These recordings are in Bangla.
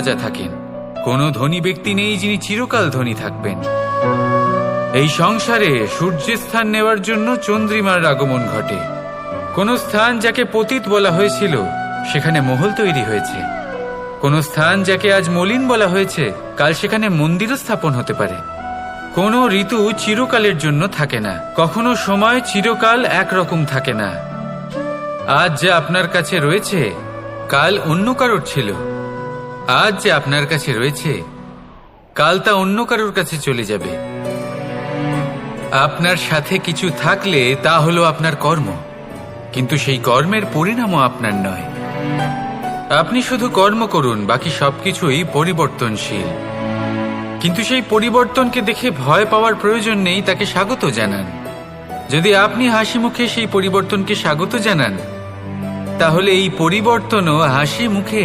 রাজা থাকেন। কোনো ধনী ব্যক্তি নেই যিনি চিরকাল ধনী থাকবেন। এই সংসারে সূর্যের স্থান নেওয়ার জন্য চন্দ্রিমার আগমন ঘটে। কোন স্থান যাকে পতিত বলা হয়েছিল, সেখানে মহল তৈরি হয়েছে। কোন স্থান যাকে আজ মলিন বলা হয়েছে, কাল সেখানে মন্দিরও স্থাপন হতে পারে। কোনো ঋতু চিরকালের জন্য থাকে না। কখনো সময় চিরকাল একরকম থাকে না। আজ যা আপনার কাছে রয়েছে, কাল অন্য কারোর ছিল। আজ যে আপনার কাছে রয়েছে, কাল তা অন্য কারোর কাছে চলে যাবে। আপনার সাথে কিছু থাকলে তা হলো আপনার কর্ম, কিন্তু সেই কর্মের পরিণামও আপনার নয়। আপনি শুধু কর্ম করুন, বাকি সবকিছুই পরিবর্তনশীল। কিন্তু সেই পরিবর্তনকে দেখে ভয় পাওয়ার প্রয়োজন নেই, তাকে স্বাগত জানান। যদি আপনি হাসি মুখে সেই পরিবর্তনকে স্বাগত জানান, তাহলে এই পরিবর্তনও হাসি মুখে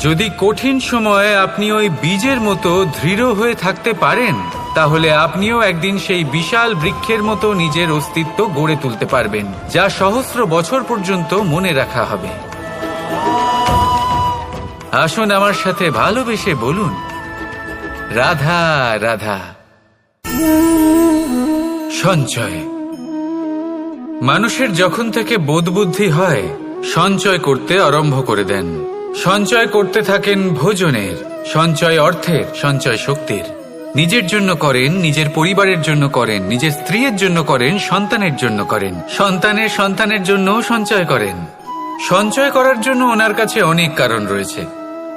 যদি কঠিন সময়ে আপনি ওই বীজের মতো দৃঢ় হয়ে থাকতে পারেন, তাহলে আপনিও একদিন সেই বিশাল বৃক্ষের মতো নিজের অস্তিত্ব গড়ে তুলতে পারবেন, যা সহস্র বছর পর্যন্ত মনে রাখা হবে। আসুন আমার সাথে ভালোবেসে বলুন, রাধা রাধা। সঞ্চয়। মানুষের যখন থেকে বোধবুদ্ধি হয়, সঞ্চয় করতে আরম্ভ করে দেন। সঞ্চয় করতে থাকেন ভোজনের, সঞ্চয় অর্থের, সঞ্চয় শক্তির। নিজের জন্য করেন, নিজের পরিবারের জন্য করেন, নিজের স্ত্রীর জন্য করেন, সন্তানের জন্য করেন। সন্তানের সন্তানের জন্যও সঞ্চয় করেন। সঞ্চয় করার জন্য ওনার কাছে অনেক কারণ রয়েছে।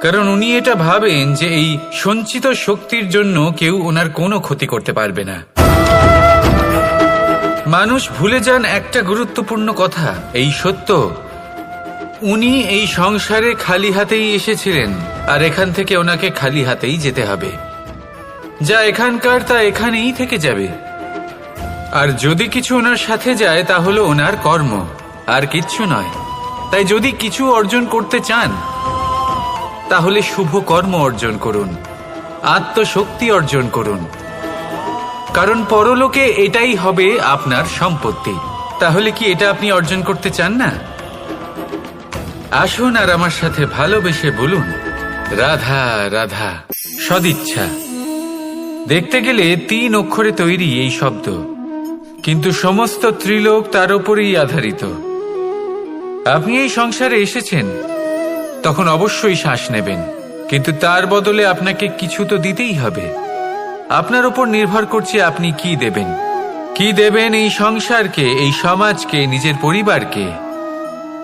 কারণ উনি এটা ভাবেন যে এই সঞ্চিত শক্তির জন্য কেউ ওনার কোনো ক্ষতি করতে পারবে না। মানুষ ভুলে যান একটা গুরুত্বপূর্ণ কথা, এই সত্য। উনি এই সংসারে খালি হাতেই এসেছিলেন, আর এখান থেকে ওনাকে খালি হাতেই যেতে হবে। যা এখানকার, তা এখানেই থেকে যাবে। আর যদি কিছু ওনার সাথে যায়, তা হলো ওনার কর্ম, আর কিচ্ছু নয়। তাই যদি কিছু অর্জন করতে চান, তাহলে শুভ কর্ম অর্জন করুন, আত্মশক্তি অর্জন করুন। কারণ পরলোকে এটাই হবে আপনার সম্পত্তি। তাহলে কি এটা আপনি অর্জন করতে চান না? আসুন আর আমার সাথে ভালোবেসে বলুন। রাধা রাধা, সদিচ্ছা। দেখতে গেলে তিন অক্ষরে তৈরি এই শব্দ, কিন্তু সমস্ত ত্রিলোক তার উপরেই আধারিত। আপনি এই সংসারে এসেছেন, তখন অবশ্যই শ্বাস নেবেন, কিন্তু তার বদলে আপনাকে কিছু তো দিতেই হবে। আপনার উপর নির্ভর করছে আপনি কি দেবেন। কি দেবেন এই সংসারকে, এই সমাজকে, নিজের পরিবারকে?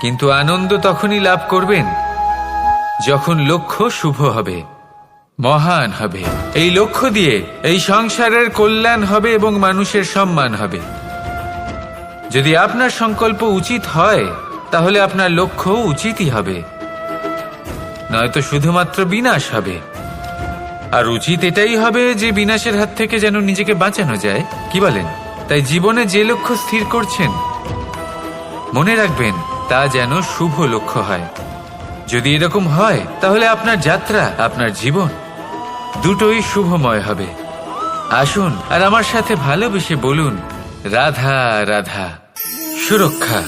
কিন্তু আনন্দ তখনই লাভ করবেন, যখন লক্ষ্য শুভ হবে, মহান হবে। এই লক্ষ্য দিয়ে এই সংসারের কল্যাণ হবে এবং মানুষের সম্মান হবে। যদি আপনার সংকল্প উচিত হয়, তাহলে আপনার লক্ষ্য উচিতই হবে। নয়তো শুধুমাত্র বিনাশ হবে। আর উচিত এটাই হবে যে বিনাশের হাত থেকে যেন নিজেকে বাঁচানো যায়। কি বলেন? তাই জীবনে যে লক্ষ্য স্থির করছেন, মনে রাখবেন তা যেন শুভ লক্ষ্য হয়। যদি এরকম হয়, তাহলে আপনার যাত্রা, আপনার জীবন দুটোই শুভময় হবে। আসুন আর আমার সাথে ভালোবেসে বলুন, রাধা রাধা, সুরক্ষা।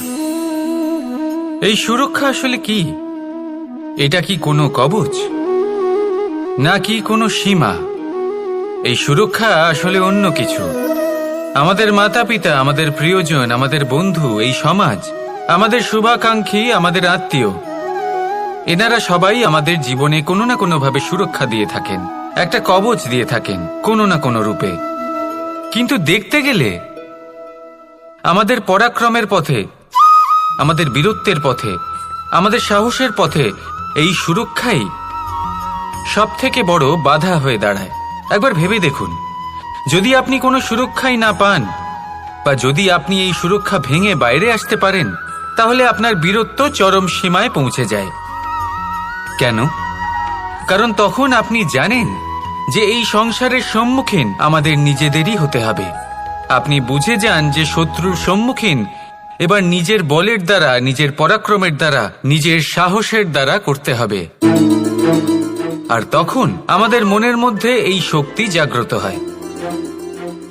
এই সুরক্ষা আসলে কি? এটা কি কোনো কবচ? নাকি কোনো সীমা? এই সুরক্ষা আসলে অন্য কিছু। আমাদের মাতা পিতা আমাদের প্রিয়জন, আমাদের বন্ধু, এই সমাজ আমাদের শুভাকাঙ্ক্ষী, আমাদের আত্মীয়। এনারা সবাই আমাদের জীবনে কোনো না কোনো ভাবে সুরক্ষা দিয়ে থাকেন, একটা কবচ দিয়ে থাকেন, কোনো না কোনো রূপে। কিন্তু দেখতে গেলে আমাদের পরাক্রমের পথে, আমাদের বীরত্বের পথে, আমাদের সাহসের পথে এই সুরক্ষাই সব থেকে বড় বাধা হয়ে দাঁড়ায়। একবার ভেবে দেখুন, যদি আপনি কোনো সুরক্ষাই না পান, বা যদি আপনি এই সুরক্ষা ভেঙে বাইরে আসতে পারেন তাহলে আপনার বীরত্ব চরম সীমায় পৌঁছে যায়। কেন? কারণ তখন আপনি জানেন যে এই সংসারের সম্মুখীন আমাদের নিজেদেরই হতে হবে। আপনি বুঝে যান যে শত্রুর সম্মুখীন এবার নিজের বলের দ্বারা, নিজের পরাক্রমের দ্বারা, নিজের সাহসের দ্বারা করতে হবে। আর তখন আমাদের মনের মধ্যে এই শক্তি জাগ্রত হয়।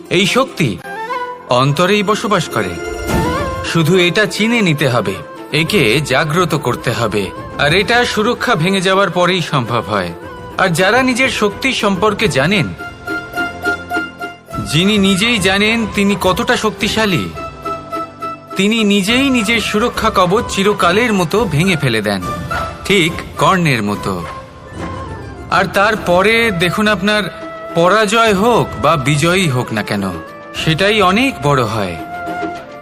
এই শক্তি অন্তরেই বসবাস করে। শুধু এটা চিনে নিতে হবে। একে জাগ্রত করতে হবে। আর এটা সুরক্ষা ভেঙে যাওয়ার পরেই সম্ভব হয়। আর যারা নিজের শক্তি সম্পর্কে জানেন, যিনি নিজেই জানেন তিনি কতটা শক্তিশালী, তিনি নিজেই নিজের সুরক্ষা কবচ চিরকালের মতো ভেঙে ফেলে দেন, ঠিক কর্ণের মতো। আর তারপরে দেখুন আপনার পরাজয় হোক বা বিজয়ী হোক না কেন, সেটাই অনেক বড় হয়।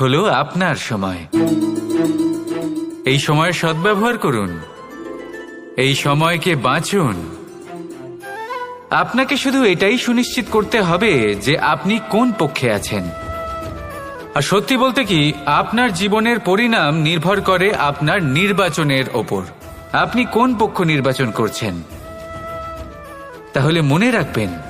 হলো আপনার সময়। এই সময়ের সদ্ব্যবহার করুন। এই সময়কে বাঁচুন। আপনাকে শুধু এটাই সুনিশ্চিত করতে হবে যে আপনি কোন পক্ষে আছেন। আর সত্যি বলতে কি, আপনার জীবনের পরিণাম নির্ভর করে আপনার নির্বাচনের ওপর। আপনি কোন পক্ষ নির্বাচন করছেন? তাহলে মনে রাখবেন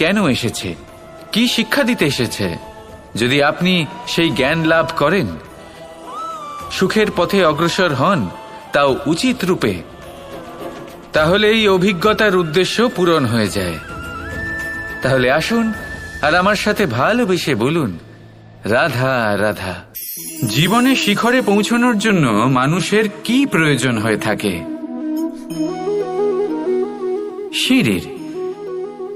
কেন এসেছে? কি শিক্ষা দিতে এসেছে? যদি আপনি সেই জ্ঞান লাভ করেন, সুখের পথে অগ্রসর হন, তাও উচিত রূপে, তাহলে এই অভিজ্ঞতার উদ্দেশ্য পূরণ হয়ে যায়। তাহলে আসুন আর আমার সাথে ভালোবেসে বলুন, রাধা রাধা, জীবনে শিখরে পৌঁছানোর জন্য মানুষের কি প্রয়োজন হয়ে থাকে? সিঁড়ির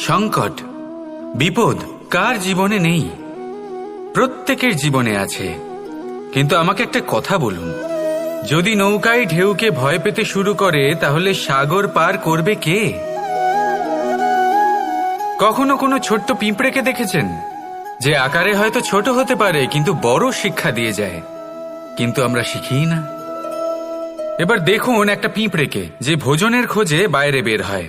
সংকট, বিপদ কার জীবনে নেই? প্রত্যেকের জীবনে আছে। কিন্তু আমাকে একটা কথা বলুন। যদি নৌকায় ঢেউকে ভয় পেতে শুরু করে, তাহলে সাগর পার করবে কে? কখনো কোনো ছোট্ট পিঁপড়েকে দেখেছেন? যে আকারে হয়তো ছোট হতে পারে, কিন্তু বড় শিক্ষা দিয়ে যায়। কিন্তু আমরা শিখি না। এবার দেখুন একটা পিঁপড়েকে, যে ভোজনের খোঁজে বাইরে বের হয়।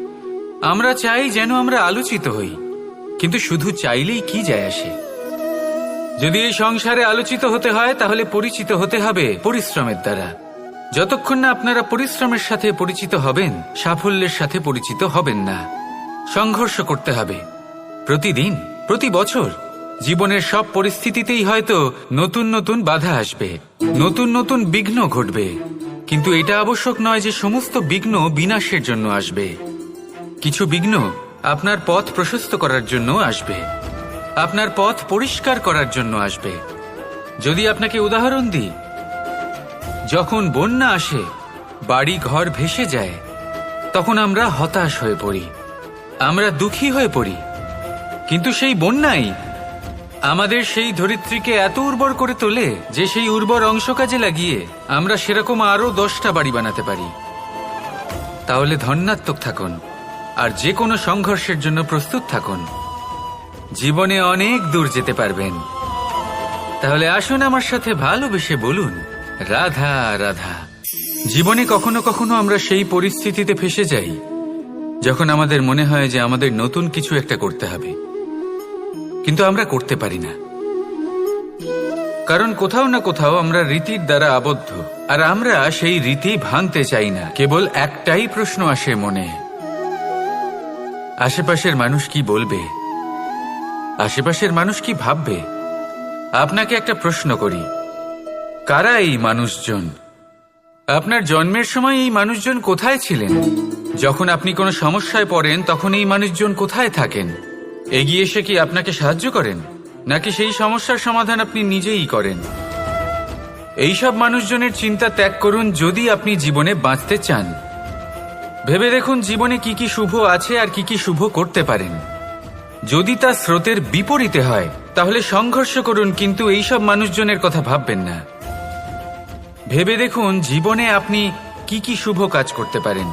আমরা চাই যেন আমরা আলোচিত হই, কিন্তু শুধু চাইলেই কি যায় আসে? যদি এই সংসারে আলোচিত হতে হয়, তাহলে পরিচিত হতে হবে পরিশ্রমের দ্বারা। যতক্ষণ না আপনারা পরিশ্রমের সাথে পরিচিত হবেন, সাফল্যের সাথে পরিচিত হবেন না। সংঘর্ষ করতে হবে। প্রতিদিন, প্রতি বছর। জীবনের সব পরিস্থিতিতেই হয়তো নতুন নতুন বাধা আসবে, নতুন নতুন বিঘ্ন ঘটবে। কিন্তু এটা আবশ্যক নয় যে সমস্ত বিঘ্ন বিনাশের জন্য আসবে। কিছু বিঘ্ন আপনার পথ প্রশস্ত করার জন্য আসবে। আপনার পথ পরিষ্কার করার জন্য আসবে। যদি আপনাকে উদাহরণ দিই, যখন বন্যা আসে, বাড়ি ঘর ভেসে যায়, তখন আমরা হতাশ হয়ে পড়ি। আমরা দুঃখী হয়ে পড়ি। কিন্তু সেই বন্যাই আমাদের সেই ধরিত্রীকে এত উর্বর করে তোলে যে সেই উর্বর অংশ কাজে লাগিয়ে আমরা সেরকম আরও দশটা বাড়ি বানাতে পারি। তাহলে ধন্যাত্মক থাকুন। আর যে কোনো সংঘর্ষের জন্য প্রস্তুত থাকুন। জীবনে অনেক দূর যেতে পারবেন। তাহলে আসুন আমার সাথে ভালোবেসে বলুন, রাধা রাধা। জীবনে কখনো কখনো আমরা সেই পরিস্থিতিতে ফেসে যাই, যখন আমাদের মনে হয় যে আমাদের নতুন কিছু একটা করতে হবে। কিন্তু আমরা করতে পারি না। কারণ কোথাও না কোথাও আমরা রীতির দ্বারা আবদ্ধ, আর আমরা সেই রীতি ভাঙতে চাই না। কেবল একটাই প্রশ্ন আসে মনে আশেপাশের মানুষ কি বলবে? আশেপাশের মানুষ কি ভাববে? আপনাকে একটা প্রশ্ন করি। কারা এই মানুষজন? আপনার জন্মের সময় এই মানুষজন কোথায় ছিলেন? যখন আপনি কোনো সমস্যায় পড়েন, তখন এই মানুষজন কোথায় থাকেন? এগিয়ে এসে কি আপনাকে সাহায্য করেন? নাকি সেই সমস্যার সমাধান আপনি নিজেই করেন? এইসব মানুষজনের চিন্তা ত্যাগ করুন যদি আপনি জীবনে বাঁচতে চান। ভেবে দেখুন জীবনে কি কি শুভ আছে আর কি কি শুভ করতে পারেন। যদি তা স্রোতের বিপরীতে হয়, তাহলে সংঘর্ষ করুন, কিন্তু এইসব মানুষজনের কথা ভাববেন না। ভেবে দেখুন জীবনে আপনি কি কি শুভ কাজ করতে পারেন।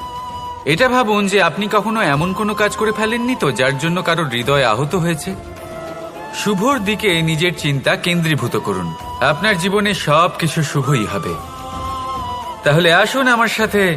এটা ভাবুন যে আপনি কখনো এমন কোনো কাজ করে ফেলেননি তো, যার জন্য কারও হৃদয় আহত হয়েছে। শুভর দিকে নিজের চিন্তা কেন্দ্রীভূত করুন। আপনার জীবনে সব কিছু শুভই হবে। তাহলে আসুন আমার সাথে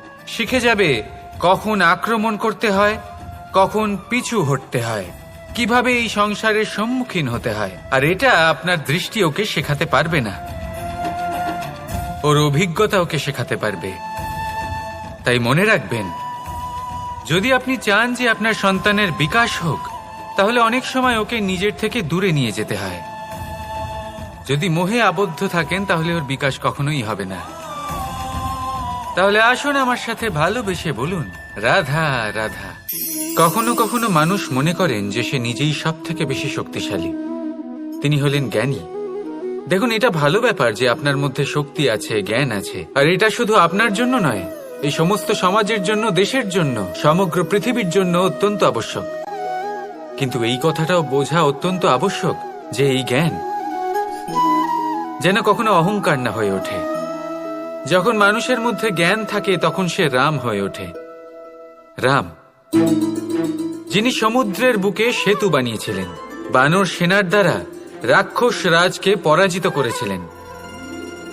শিখে যাবে কখন আক্রমণ করতে হয়, কখন পিছু হটতে হয়, কীভাবে এই সংসারের সম্মুখীন হতে হয়, আর এটা আপনার দৃষ্টি ওকে শেখাতে পারবে না। ওর অভিজ্ঞতা ওকে শেখাতে পারবে। তাই মনে রাখবেন, যদি আপনি চান যে আপনার সন্তানের বিকাশ হোক, তাহলে অনেক সময় ওকে নিজের থেকে দূরে নিয়ে যেতে হয়। যদি মোহে আবদ্ধ থাকেন, তাহলে ওর বিকাশ কখনোই হবে না। তাহলে আসুন আমার সাথে ভালোবেসে বলুন, রাধা রাধা। কখনো কখনো মানুষ মনে করেন যে সে নিজেই সব থেকে বেশি শক্তিশালী। তিনি হলেন জ্ঞানী। দেখুন, এটা ভালো ব্যাপার যে আপনার মধ্যে শক্তি আছে, জ্ঞান আছে। আর এটা শুধু আপনার জন্য নয়, এই সমস্ত সমাজের জন্য, দেশের জন্য, সমগ্র পৃথিবীর জন্য অত্যন্ত আবশ্যক। কিন্তু এই কথাটাও বোঝা অত্যন্ত আবশ্যক যে এই জ্ঞান যেন কখনো অহংকার না হয়ে ওঠে। যখন মানুষের মধ্যে জ্ঞান থাকে, তখন সে রাম হয়ে ওঠে। রাম, যিনি সমুদ্রের বুকে সেতু বানিয়েছিলেন, বানর সেনার দ্বারা রাক্ষস রাজকে পরাজিত করেছিলেন,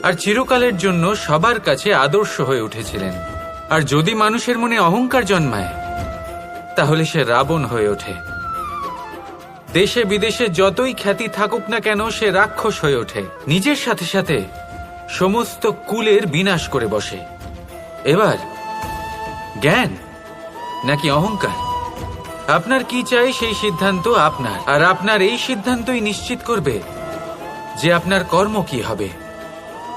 আর চিরকালের জন্য সবার কাছে আদর্শ হয়ে উঠেছিলেন। আর যদি মানুষের মনে অহংকার জন্মায়, তাহলে সে রাবণ হয়ে ওঠে। দেশে বিদেশে যতই খ্যাতি থাকুক না কেন, সে রাক্ষস হয়ে ওঠে। নিজের সাথে সাথে সমস্ত কুলের বিনাশ করে বসে। এবার, জ্ঞান নাকি অহংকার? আপনার কি চাই সেই সিদ্ধান্ত আপনার, আর আপনার এই সিদ্ধান্তই নিশ্চিত করবে যে আপনার কর্ম কি হবে।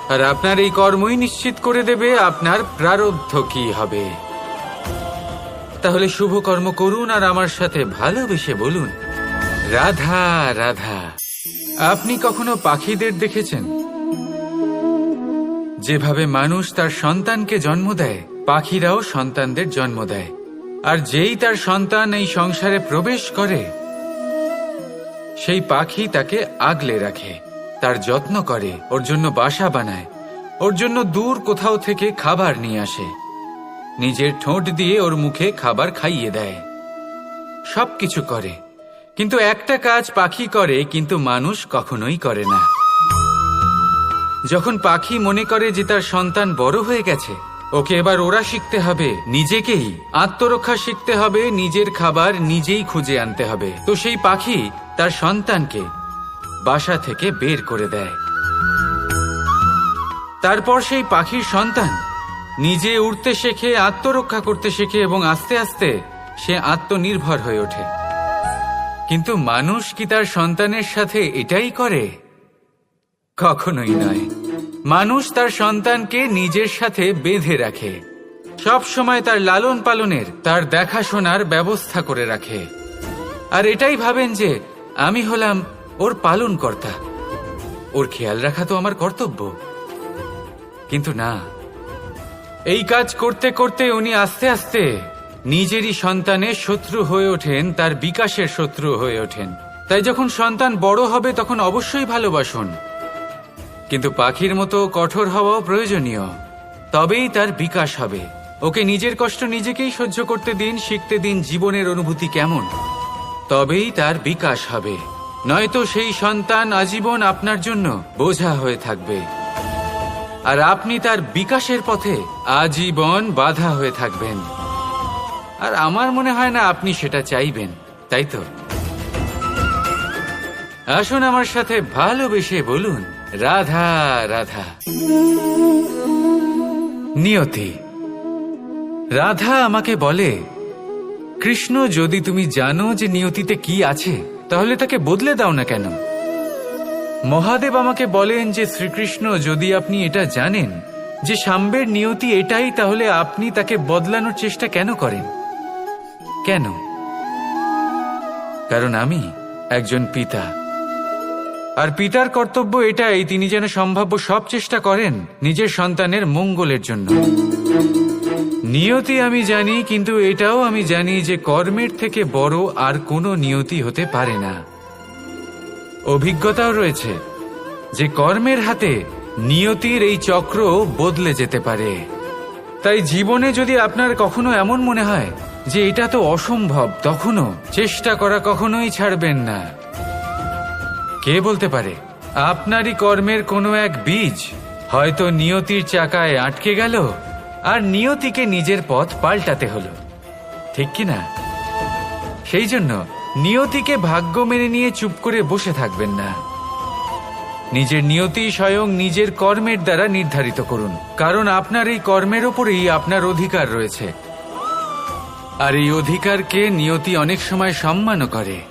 আর আপনার এই কর্মই নিশ্চিত করে দেবে আপনার প্রারব্ধ কি হবে। তাহলে শুভ কর্ম করুন আর আমার সাথে ভালোবেসে বলুন, রাধা রাধা। আপনি কখনো পাখিদের দেখেছেন? যেভাবে মানুষ তার সন্তানকে জন্ম দেয়, পাখিরাও সন্তানদের জন্ম দেয়। আর যেই তার সন্তান এই সংসারে প্রবেশ করে, সেই পাখি তাকে আগলে রাখে, তার যত্ন করে, ওর জন্য বাসা বানায়, ওর জন্য দূর কোথাও থেকে খাবার নিয়ে আসে। নিজের ঠোঁট দিয়ে ওর মুখে খাবার খাইয়ে দেয়। সবকিছু করে। কিন্তু একটা কাজ পাখি করে, কিন্তু মানুষ কখনোই করে না। যখন পাখি মনে করে যে তার সন্তান বড় হয়ে গেছে, ওকে এবার ওরা শিখতে হবে নিজেকেই। আত্মরক্ষা শিখতে হবে, নিজের খাবার নিজেই খুঁজে আনতে হবে। তো সেই পাখি তার সন্তানকে বাসা থেকে বের করে দেয়। তারপর সেই পাখির সন্তান নিজে উড়তে শেখে, আত্মরক্ষা করতে শেখে এবং আস্তে আস্তে সে আত্মনির্ভর হয়ে ওঠে। কিন্তু মানুষ কি তার সন্তানের সাথে এটাই করে? কখনোই নয়। মানুষ তার সন্তানকে নিজের সাথে বেঁধে রাখে। সব সময় তার লালন পালনের, তার দেখাশোনার ব্যবস্থা করে রাখে। আর এটাই ভাবেন যে, আমি হলাম ওর পালন কর্তা ওর খেয়াল রাখা তো আমার কর্তব্য। কিন্তু না। এই কাজ করতে করতে উনি আস্তে আস্তে নিজেরই সন্তানের শত্রু হয়ে ওঠেন, তার বিকাশের শত্রু হয়ে ওঠেন। তাই যখন সন্তান বড় হবে, তখন অবশ্যই ভালোবাসুন। কিন্তু পাখির মতো কঠোর হওয়াও প্রয়োজনীয়। তবেই তার বিকাশ হবে। ওকে নিজের কষ্ট নিজেকেই সহ্য করতে দিন, শিখতে দিন জীবনের অনুভূতি কেমন। তবেই তার বিকাশ হবে। নয়তো সেই সন্তান আজীবন আপনার জন্য বোঝা হয়ে থাকবে। আর আপনি তার বিকাশের পথে আজীবন বাধা হয়ে থাকবেন। আর আমার মনে হয় না আপনি সেটা চাইবেন, তাই তো? আসুন আমার সাথে ভালোবেসে বলুন রাধা রাধা। নিয়তি। রাধা আমাকে বলে, কৃষ্ণ, যদি তুমি জানো যে নিয়তিতে কি আছে, তাহলে তাকে বদলে দাও না কেন? মহাদেব আমাকে বলেন যে, শ্রীকৃষ্ণ, যদি আপনি এটা জানেন, যে সাম্বের নিয়তি এটাই, তাহলে আপনি তাকে বদলানোর চেষ্টা কেন করেন? কেন? কারণ আমি একজন পিতা। আর পিতার কর্তব্য এটাই, তিনি যেন সম্ভাব্য সব চেষ্টা করেন নিজের সন্তানের মঙ্গলের জন্য। নিয়তি আমি জানি, কিন্তু এটাও আমি জানি যে কর্মের থেকে বড় আর কোনো নিয়তি হতে পারে না। অভিজ্ঞতাও রয়েছে যে কর্মের হাতে নিয়তির এই চক্র বদলে যেতে পারে। তাই জীবনে যদি আপনার কখনো এমন মনে হয় যে এটা তো অসম্ভব, তখনও চেষ্টা করা কখনোই ছাড়বেন না। কে বলতে পারে? আপনারই কর্মের কোনো এক বীজ হয়তো নিয়তির চাকায় আটকে গেল আর নিয়তিকে নিজের পথ পাল্টাতে হলো। ঠিক কি না? সেই জন্য নিয়তিকে ভাগ্য মেনে নিয়ে চুপ করে বসে থাকবেন না। নিজের নিয়তি স্বয়ং নিজের কর্মের দ্বারা নির্ধারিত করুন, কারণ আপনার এই কর্মের ওপরেই আপনার অধিকার রয়েছে। আর এই অধিকারকে নিয়তি অনেক সময় সম্মানও করে।